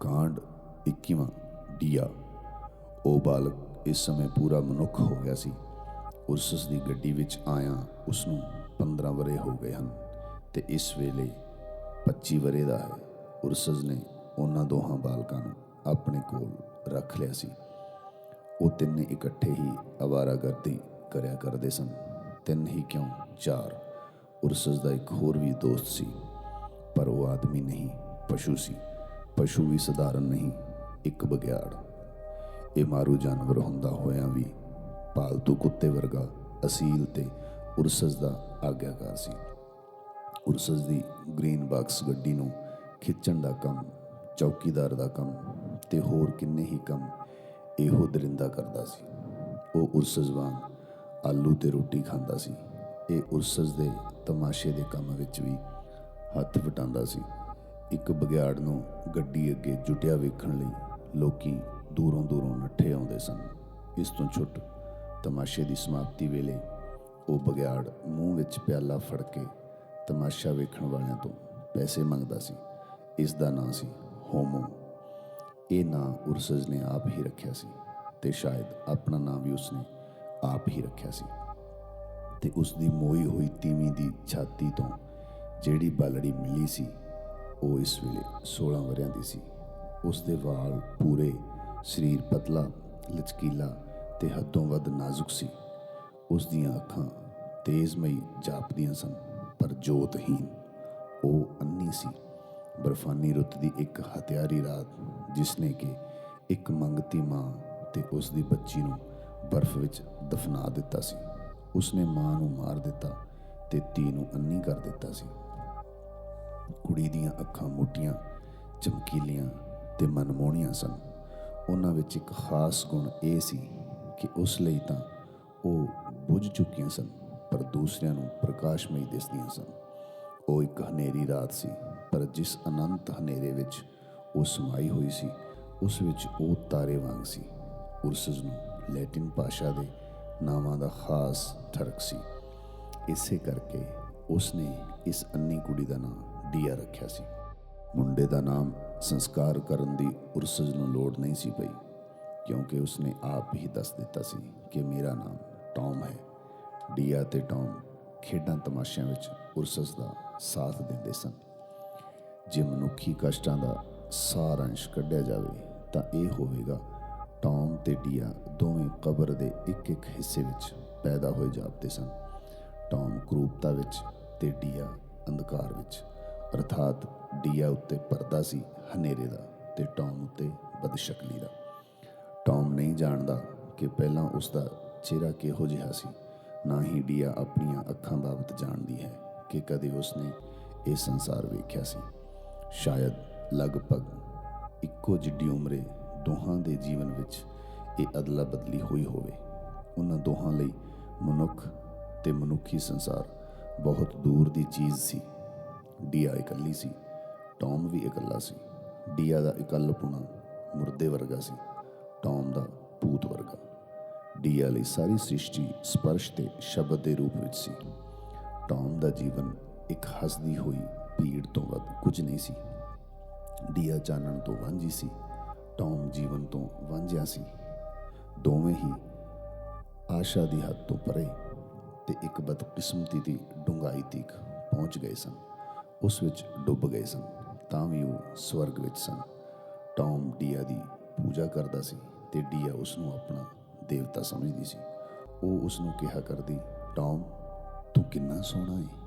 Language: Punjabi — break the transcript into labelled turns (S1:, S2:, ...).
S1: ਕਾਂਡ 21ਵਾਂ ਡੀਆ। ਉਹ ਬਾਲਕ ਇਸ ਸਮੇਂ ਪੂਰਾ ਮਨੁੱਖ ਹੋ ਗਿਆ ਸੀ। ਉਰਸਸ ਦੀ ਗੱਡੀ ਵਿੱਚ ਆਇਆ ਉਸ ਨੂੰ 15 ਵਰੇ ਹੋ ਗਏ ਹਨ ਤੇ ਇਸ ਵੇਲੇ 25 ਵਰੇ ਦਾ ਹੈ। ਉਰਸਸ ਨੇ ਉਹਨਾਂ ਦੋਹਾਂ ਬਾਲਕਾਂ ਨੂੰ ਆਪਣੇ ਕੋਲ ਰੱਖ ਲਿਆ ਸੀ। ਉਹ ਤਿੰਨੇ ਇਕੱਠੇ ਹੀ ਅਵਾਰਾਗਰਦੀ ਕਰਿਆ ਕਰਦੇ ਸਨ। ਤਿੰਨ ਹੀ ਕਿਉਂ? ਚਾਰ। ਉਰਸਸ ਦਾ ਇੱਕ ਹੋਰ ਵੀ ਦੋਸਤ ਸੀ, ਪਰ ਉਹ ਆਦਮੀ ਨਹੀਂ, ਪਸ਼ੂ ਸੀ। ਪਸ਼ੂ ਵੀ ਸਧਾਰਨ ਨਹੀਂ, ਇੱਕ ਬਗਿਆੜ ਇਹ ਮਾਰੂ ਜਾਨਵਰ ਹੁੰਦਾ ਹੋਇਆ ਵੀ ਪਾਲਤੂ ਕੁੱਤੇ ਵਰਗਾ ਅਸੀਲ ਤੇ ਉਰਸਸ ਦਾ ਆਗਿਆਕਾਰ ਸੀ। ਉਰਸਸ ਦੀ ਗ੍ਰੀਨ ਬਾਕਸ ਗੱਡੀ ਨੂੰ ਖਿੱਚਣ ਦਾ ਕੰਮ, ਚੌਕੀਦਾਰ ਦਾ ਕੰਮ ਤੇ ਹੋਰ ਕਿੰਨੇ ਹੀ ਕੰਮ ਇਹੋ ਦਰਿੰਦਾ ਕਰਦਾ ਸੀ। ਉਹ ਉਰਸਸ ਵਾਂਗ ਆਲੂ ਤੇ ਰੋਟੀ ਖਾਂਦਾ ਸੀ। ਇਹ ਉਰਸਸ ਦੇ ਤਮਾਸ਼ੇ ਦੇ ਕੰਮ ਵਿੱਚ ਵੀ ਹੱਥ ਵਟਾਉਂਦਾ ਸੀ। ਇੱਕ ਬਗਿਆੜ ਨੂੰ ਗੱਡੀ ਅੱਗੇ ਜੁਟਿਆ ਵੇਖਣ ਲਈ ਲੋਕੀ ਦੂਰੋਂ ਦੂਰੋਂ ਨੱਠੇ ਆਉਂਦੇ ਸਨ। ਇਸ ਤੋਂ ਛੁੱਟ ਤਮਾਸ਼ੇ ਦੀ ਸਮਾਪਤੀ ਵੇਲੇ ਉਹ ਬਗਿਆੜ ਮੂੰਹ ਵਿੱਚ ਪਿਆਲਾ ਫੜ ਕੇ ਤਮਾਸ਼ਾ ਵੇਖਣ ਵਾਲਿਆਂ ਤੋਂ ਪੈਸੇ ਮੰਗਦਾ ਸੀ। ਇਸ ਦਾ ਨਾਂ ਸੀ ਹੋਮੋ। ਇਹ ਨਾਂ ਉਰਸਜ਼ ਨੇ ਆਪ ਹੀ ਰੱਖਿਆ ਸੀ ਤੇ ਸ਼ਾਇਦ ਆਪਣਾ ਨਾਂ ਵੀ ਉਸਨੇ ਆਪ ਹੀ ਰੱਖਿਆ ਸੀ। ਤੇ ਉਸ ਦੀ ਮੋਈ ਹੋਈ ਤੀਵੀਂ ਦੀ ਛਾਤੀ ਤੋਂ ਜਿਹੜੀ ਬਾਲੜੀ ਮਿਲੀ ਸੀ ਉਹ ਇਸ ਵੇਲੇ 16 ਵਰਿਆਂ ਦੀ ਸੀ। ਉਸ ਦੇ ਵਾਲ ਪੂਰੇ, ਸਰੀਰ ਪਤਲਾ, ਲਚਕੀਲਾ ਤੇ ਹੱਦੋਂ ਵੱਧ ਨਾਜ਼ੁਕ ਸੀ। ਉਸ ਦੀਆਂ ਅੱਖਾਂ ਤੇਜ਼ਮਈ ਜਾਪਦੀਆਂ ਸਨ, ਪਰ ਜੋਤਹੀਨ ਉਹ ਅੰਨੀ ਸੀ। ਬਰਫਾਨੀ ਰੁੱਤ ਦੀ ਇੱਕ ਹਥਿਆਰੀ ਰਾਤ ਜਿਸਨੇ ਕਿ ਇੱਕ ਮੰਗਤੀ ਮਾਂ ਤੇ ਉਸ ਦੀ ਬੱਚੀ ਨੂੰ ਬਰਫ਼ ਵਿੱਚ ਦਫਨਾ ਦਿੱਤਾ ਸੀ। ਉਸਨੇ ਮਾਂ ਨੂੰ ਮਾਰ ਦਿੱਤਾ ਤੇ ਧੀ ਨੂੰ ਅੰਨੀ ਕਰ ਦਿੱਤਾ ਸੀ। ਕੁੜੀ ਦੀਆਂ ਅੱਖਾਂ ਮੋਟੀਆਂ, ਚਮਕੀਲੀਆਂ ਤੇ ਮਨਮੋਹਣੀਆਂ ਸਨ। ਉਹਨਾਂ ਵਿੱਚ ਇੱਕ ਖਾਸ ਗੁਣ ਇਹ ਸੀ ਕਿ ਉਸ ਲਈ ਤਾਂ ਉਹ ਬੁੱਝ ਚੁੱਕੀਆਂ ਸਨ, ਪਰ ਦੂਸਰਿਆਂ ਨੂੰ ਪ੍ਰਕਾਸ਼ਮਈ ਦਿਸਦੀਆਂ ਸਨ। ਉਹ ਇੱਕ ਹਨੇਰੀ ਰਾਤ ਸੀ, ਪਰ ਜਿਸ ਅਨੰਤ ਹਨੇਰੇ ਵਿੱਚ ਉਹ ਸਮਾਈ ਹੋਈ ਸੀ, ਉਸ ਵਿੱਚ ਉਹ ਤਾਰੇ ਵਾਂਗ ਸੀ। ਉਰਸਸ ਨੂੰ ਲੈਟਿਨ ਭਾਸ਼ਾ ਦੇ ਨਾਵਾਂ ਦਾ ਖਾਸ ਠਰਕ ਸੀ। ਇਸੇ ਕਰਕੇ ਉਸ ਨੇ ਇਸ ਅੰਨੀ ਕੁੜੀ ਦਾ ਨਾਮ ਡੀਆ ਰੱਖਿਆ ਸੀ। ਮੁੰਡੇ ਦਾ ਨਾਮ ਸੰਸਕਾਰ ਕਰਨ ਦੀ ਉਰਸਜ ਨੂੰ ਲੋੜ ਨਹੀਂ ਸੀ ਪਈ, ਕਿਉਂਕਿ ਉਸਨੇ ਆਪ ਹੀ ਦੱਸ ਦਿੱਤਾ ਸੀ ਕਿ ਮੇਰਾ ਨਾਮ ਟੌਮ ਹੈ। ਡੀਆ ਤੇ ਟੌਮ ਖੇਡਾਂ ਤਮਾਸ਼ਿਆਂ ਵਿੱਚ ਉਰਸਸ ਦਾ ਸਾਥ ਦਿੰਦੇ ਸਨ। ਜੇ ਮਨੁੱਖੀ ਕਸ਼ਟਾਂ ਦਾ ਸਾਰ ਅੰਸ਼ ਕੱਢਿਆ ਜਾਵੇ, ਤਾਂ ਇਹ ਹੋਵੇਗਾ, ਟੌਮ ਤੇ ਡੀਆ ਦੋਵੇਂ ਕਬਰ ਦੇ ਇੱਕ ਇੱਕ ਹਿੱਸੇ ਵਿੱਚ ਪੈਦਾ ਹੋਏ ਜਾਪਦੇ ਸਨ। ਟੌਮ ਕਰੂਪਤਾ ਵਿੱਚ ਤੇ ਡੀਆ ਅੰਧਕਾਰ ਵਿੱਚ। ਅਰਥਾਤ ਡੀਆ ਉੱਤੇ ਪਰਦਾ ਸੀ, ਹਨੇਰੇ ਦਾ ਤੇ ਟੌਮ ਉੱਤੇ ਬਦਸ਼ਕਲੀ ਦਾ। ਟੌਮ ਨਹੀਂ ਜਾਣਦਾ ਕਿ ਪਹਿਲਾਂ ਉਸ ਦਾ ਚਿਹਰਾ ਕਿਹੋ ਜਿਹਾ ਸੀ, ਨਾ ਹੀ ਡੀਆ ਆਪਣੀਆਂ ਅੱਖਾਂ ਬਾਬਤ ਜਾਣਦੀ ਹੈ ਕਿ ਕਦੇ ਉਸਨੇ ਇਹ ਸੰਸਾਰ ਵੇਖਿਆ ਸੀ। ਸ਼ਾਇਦ ਲਗਭਗ ਇੱਕੋ ਜਿੱਡੀ ਉਮਰੇ ਦੋਹਾਂ ਦੇ ਜੀਵਨ ਵਿੱਚ ਇਹ ਅਦਲਾ ਬਦਲੀ ਹੋਈ ਹੋਵੇ। ਉਹਨਾਂ ਦੋਹਾਂ ਲਈ ਮਨੁੱਖ ਤੇ ਮਨੁੱਖੀ ਸੰਸਾਰ ਬਹੁਤ ਦੂਰ ਦੀ ਚੀਜ਼ ਸੀ। ਡੀਆ ਇਕੱਲੀ ਸੀ, ਟੌਮ ਵੀ ਇਕੱਲਾ ਸੀ। ਡੀਆ ਦਾ ਇਕੱਲਪੁਣਾ ਮੁਰਦੇ ਵਰਗਾ ਸੀ, ਟੌਮ ਦਾ ਭੂਤ ਵਰਗਾ। ਡੀਆ ਲਈ ਸਾਰੀ ਸ੍ਰਿਸ਼ਟੀ ਸਪਰਸ਼ ਤੇ ਸ਼ਬਦ ਦੇ ਰੂਪ ਵਿੱਚ ਸੀ। ਟੌਮ ਦਾ ਜੀਵਨ ਇੱਕ ਹੱਸਦੀ ਹੋਈ ਭੀੜ ਤੋਂ ਵੱਧ ਕੁਝ ਨਹੀਂ ਸੀ। ਡੀਆ ਚਾਨਣ ਤੋਂ ਵਾਂਝੀ ਸੀ, ਟੌਮ ਜੀਵਨ ਤੋਂ ਵਾਂਝਿਆ ਸੀ। ਦੋਵੇਂ ਹੀ ਆਸ਼ਾ ਦੀ ਹੱਦ ਤੋਂ ਪਰੇ ਤੇ ਇੱਕ ਬਦਕਿਸਮਤੀ ਦੀ ਡੂੰਘਾਈ ਤੀਕ ਪਹੁੰਚ ਗਏ ਸਨ। ਉਸ ਵਿੱਚ ਡੁੱਬ ਗਏ ਸਨ, ਤਾਂ ਵੀ ਉਹ ਸਵਰਗ ਵਿੱਚ ਸਨ। ਟੌਮ ਡੀਆ ਦੀ ਪੂਜਾ ਕਰਦਾ ਸੀ ਤੇ ਡੀਆ ਉਸ ਨੂੰ ਆਪਣਾ ਦੇਵਤਾ ਸਮਝਦੀ ਸੀ। ਉਹ ਉਸ ਨੂੰ ਕਿਹਾ ਕਰਦੀ, ਟੌਮ, ਤੂੰ ਕਿੰਨਾ ਸੋਹਣਾ ਹੈ